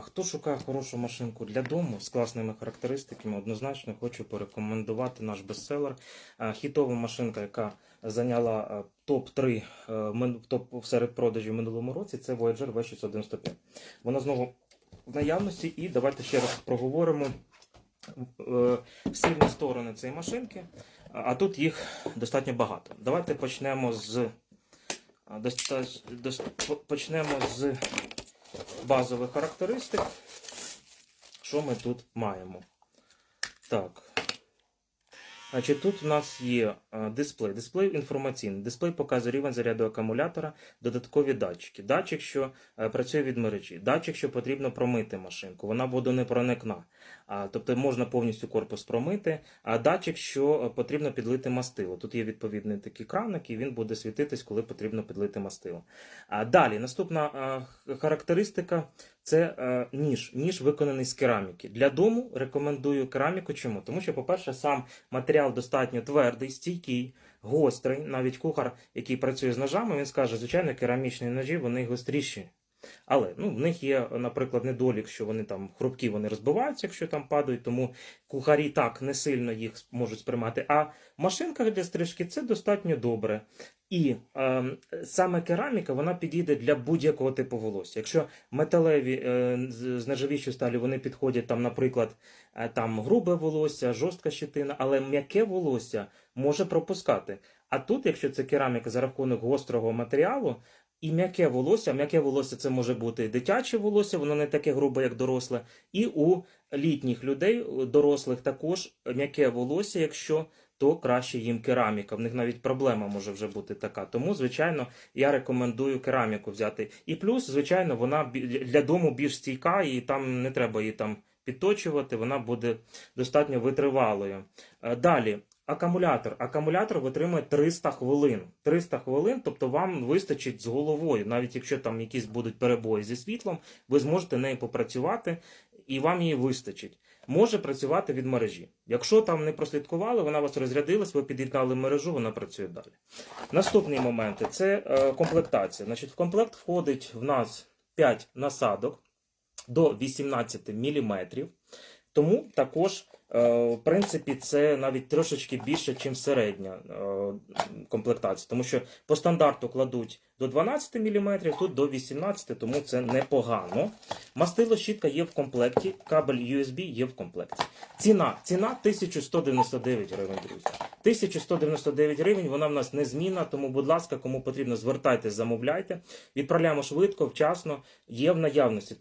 Хто шукає хорошу машинку для дому з класними характеристиками, однозначно хочу порекомендувати наш бестселер. Хітова машинка, яка зайняла топ-3 топ серед продажів в минулому році, це Voyager V695. Вона знову в наявності, і давайте ще раз проговоримо е, сильні сторони цієї машинки. А тут їх достатньо багато. Давайте почнемо з почнемо з базових характеристик. Що ми тут маємо? Так. Значить, тут у нас є е, дисплей. Дисплей інформаційний. Дисплей показує рівень заряду акумулятора, додаткові датчики. Датчик, що е, працює від мережі. Датчик, що потрібно промити машинку. Вона водонепроникна. Тобто можна повністю корпус промити. А датчик, що е, потрібно підлити мастило. Тут є відповідний такий краник, і він буде світитись, коли потрібно підлити мастило. Далі, наступна характеристика це е, ніж. Ніж виконаний з кераміки. Для дому рекомендую кераміку. Чому? Тому що, по-перше, сам матеріал достатньо твердий, стійкий, гострий. Навіть кухар, який працює з ножами, він скаже, звичайно, керамічні ножі вони гостріші. Але ну, в них є, наприклад, недолік, що вони там хрупкі, вони розбиваються, якщо там падають, тому кухарі так не сильно їх можуть сприймати. А машинка для стрижки це достатньо добре. І е, саме кераміка вона підійде для будь-якого типу волосся. Якщо металеві е, з нержавіючої сталі вони підходять, там, наприклад, е, там грубе волосся, жорстка щетина, але м'яке волосся може пропускати. А тут, якщо це кераміка за рахунок гострого матеріалу, і м'яке волосся, м'яке волосся це може бути дитяче волосся, воно не таке грубе, як доросле. І у літніх людей, дорослих також м'яке волосся, якщо то краще їм кераміка. В них навіть проблема може вже бути така. Тому, звичайно, я рекомендую кераміку взяти. І плюс, звичайно, вона для дому більш стійка, і там не треба її там підточувати, вона буде достатньо витривалою. Е, Далі. Акумулятор. Акумулятор витримує 300 хвилин. 300 хвилин, тобто вам вистачить з головою. Навіть якщо там якісь будуть перебої зі світлом, ви зможете нею попрацювати і вам її вистачить. Може працювати від мережі. Якщо там не прослідкували, вона вас розрядилась, ви під'єднали мережу, вона працює далі. Наступний момент це е, комплектація. Значить, в комплект входить в нас 5 насадок до 18 мм. Тому також, в принципі, це навіть трошечки більше, ніж середня е, комплектація. Тому що по стандарту кладуть до 12 мм, тут до 18, тому це непогано. Мастило щітка є в комплекті, кабель USB є в комплекті. Ціна ціна 1199 гривень, друзі. 1199 гривень, вона в нас незмінна, тому, будь ласка, кому потрібно, звертайтесь, замовляйте. Відправляємо швидко, вчасно, є в наявності.